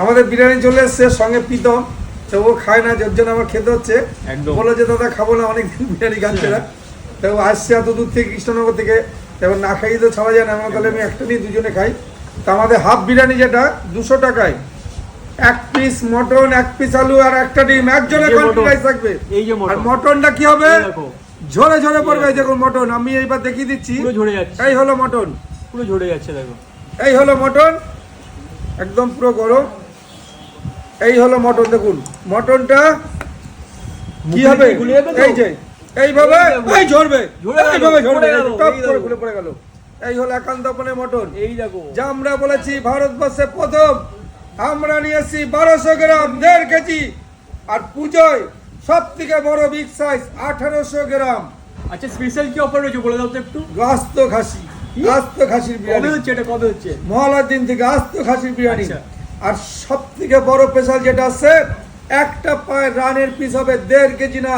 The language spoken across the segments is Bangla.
আমাদের বিরিয়ানি চলে এসছে সঙ্গে প্রীতম তো ও খায় না যার জন্য আমার খেতে হচ্ছে। বলে যে দাদা খাব না অনেকদিন বিরিয়ানি খাচ্ছে না। তো আসছে এত দূর থেকে কৃষ্ণনগর থেকে। এবার না খাইয়ে তো ছাড়া যায় না। আমার তাহলে আমি একটা নিয়ে দুজনে খাই। তা আমাদের হাফ বিরিয়ানি যেটা দুশো টাকায়। এক পিস মটন এক পিস আলু আর একটা ডিম। একজনে এই যে কন্ট্রি মটন। রাইস থাকবে। আর মটনটা কি হবে? ঝরে ঝরে পড়বে এই দেখুন মটন। আমি এইবার দেখিয়ে দিচ্ছি। পুরো ঝরে যাচ্ছে। এই হলো মটন। পুরো ঝরে যাচ্ছে দেখো। এই হলো মটন। একদম পুরো গরম। এই হলো মটন দেখুন। মটনটা কি হবে? এই যে এইভাবে এই দেখো। এই ঝরবে ঝরে এইভাবে ঝরবে গেল, টপ করে। খুলে পড়ে গেল। এই হলো একান্তপনে মটন। এই দেখো। যা আমরা বলেছি ভারতবর্ষে প্রথম আমরা নিয়েছি বারোশো গ্রাম দেড় কেজি। আর পুজোয় সব থেকে বড় বিগ সাইজ আঠারোশো গ্রাম। আচ্ছা স্পেশাল কি অফার রয়েছে? বলে দাও তো একটু। গাস্ত খাসি? গাস্ত খাসির কবে বিরিয়ানি। হচ্ছে এটা? কবে হচ্ছে? মহলার দিন থেকে আস্ত খাসির বিরিয়ানি। আচ্ছা। আর সব থেকে বড় স্পেশাল যেটা আছে একটা পায়ের রানের পিস হবে দেড় কেজি না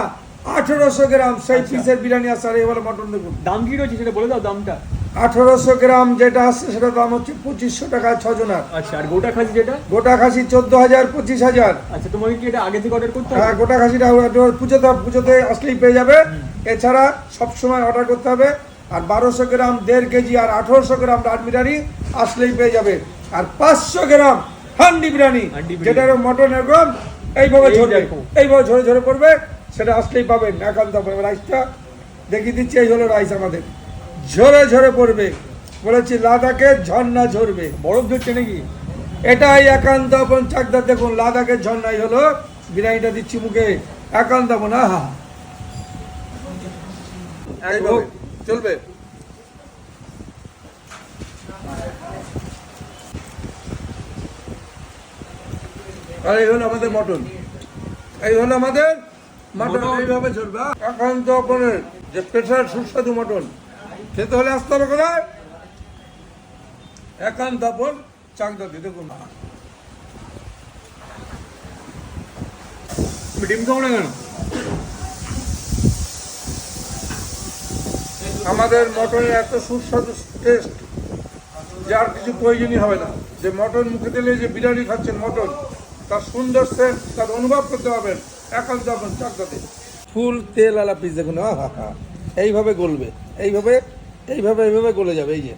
আঠারোশো গ্রাম। সেই আচ্ছা। পিসের বিরিয়ানি আছে আর এবার মটন দেখুন। দাম কি রয়েছে সেটা বলে দাও দামটা। আঠারোশো গ্রাম যেটা আছে সেটা দাম হচ্ছে পঁচিশশো টাকা ছজনার। আচ্ছা আর গোটা খাসি যেটা? গোটা খাসি চোদ্দ হাজার পঁচিশ হাজার। আচ্ছা তোমাকে কি এটা আগে থেকে অর্ডার করতে হ্যাঁ গোটা খাসিটা পুজোতে পুজোতে আসলেই পেয়ে যাবে। এছাড়া সবসময় অর্ডার করতে হবে। আর বারোশো গ্রাম দেড় কেজি আর আঠারোশো গ্রাম রান বিরিয়ানি আসলেই পেয়ে যাবে। আর পাঁচশো গ্রাম হান্ডি বিরিয়ানি। যেটা মটনের গ্রাম এইভাবে দেখো। এইভাবে ঝরে ঝরে পড়বে সেটা আসলেই পাবেন। একান্ত রাইসটা দেখিয়ে দিচ্ছি এই হলো রাইস আমাদের। ঝরে ঝরে পড়বে বলেছি লাদাখে ঝর্ণা ঝরবে। বরফ ধরছে নাকি? এটাই একান্ত আপন চাকদার দেখুন লাদাখের ঝর্ণাই হলো বিরিয়ানিটা দিচ্ছি মুখে। একান্ত আপন আহা। চলবে। আর এই হলো আমাদের মটন। এই হলো আমাদের মটন। এইভাবে চলবে একান্ত আপনের যে স্পেশাল সুস্বাদু মটন খেতে হলে আসতে হবে কোথায়? একান্ত দেখুন। তুমি ডিম খাও না কেন? আমাদের মটনের এত সুস্বাদু টেস্ট যার কিছু প্রয়োজনই হবে না। যে মটন মুখে দিলে যে বিরিয়ানি খাচ্ছেন মটন তার সুন্দর সেন্ট তার অনুভব করতে পারবেন এখন আপন চাকদাতে। ফুল তেল আলা পিস দেখুন এইভাবে গলবে, এইভাবে এইভাবে এইভাবে গলে যাবে, এই যে।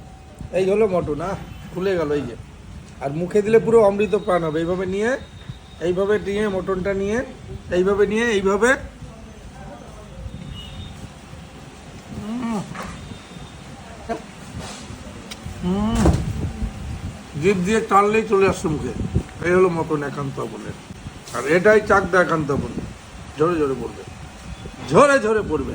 এই হলো মটন, আহ খুলে গেল, এই যে। আর মুখে দিলে পুরো অমৃত প্রাণ হবে, এইভাবে নিয়ে এইভাবে নিয়ে মটনটা নিয়ে, এইভাবে নিয়ে, এইভাবে। জিভ দিয়ে টানলেই চলে আসছে মুখে। এই হলো মতন একান্ত বনের আর এটাই চাকদা একান্ত বন ঝরে ঝরে পড়বে ঝরে ঝরে পড়বে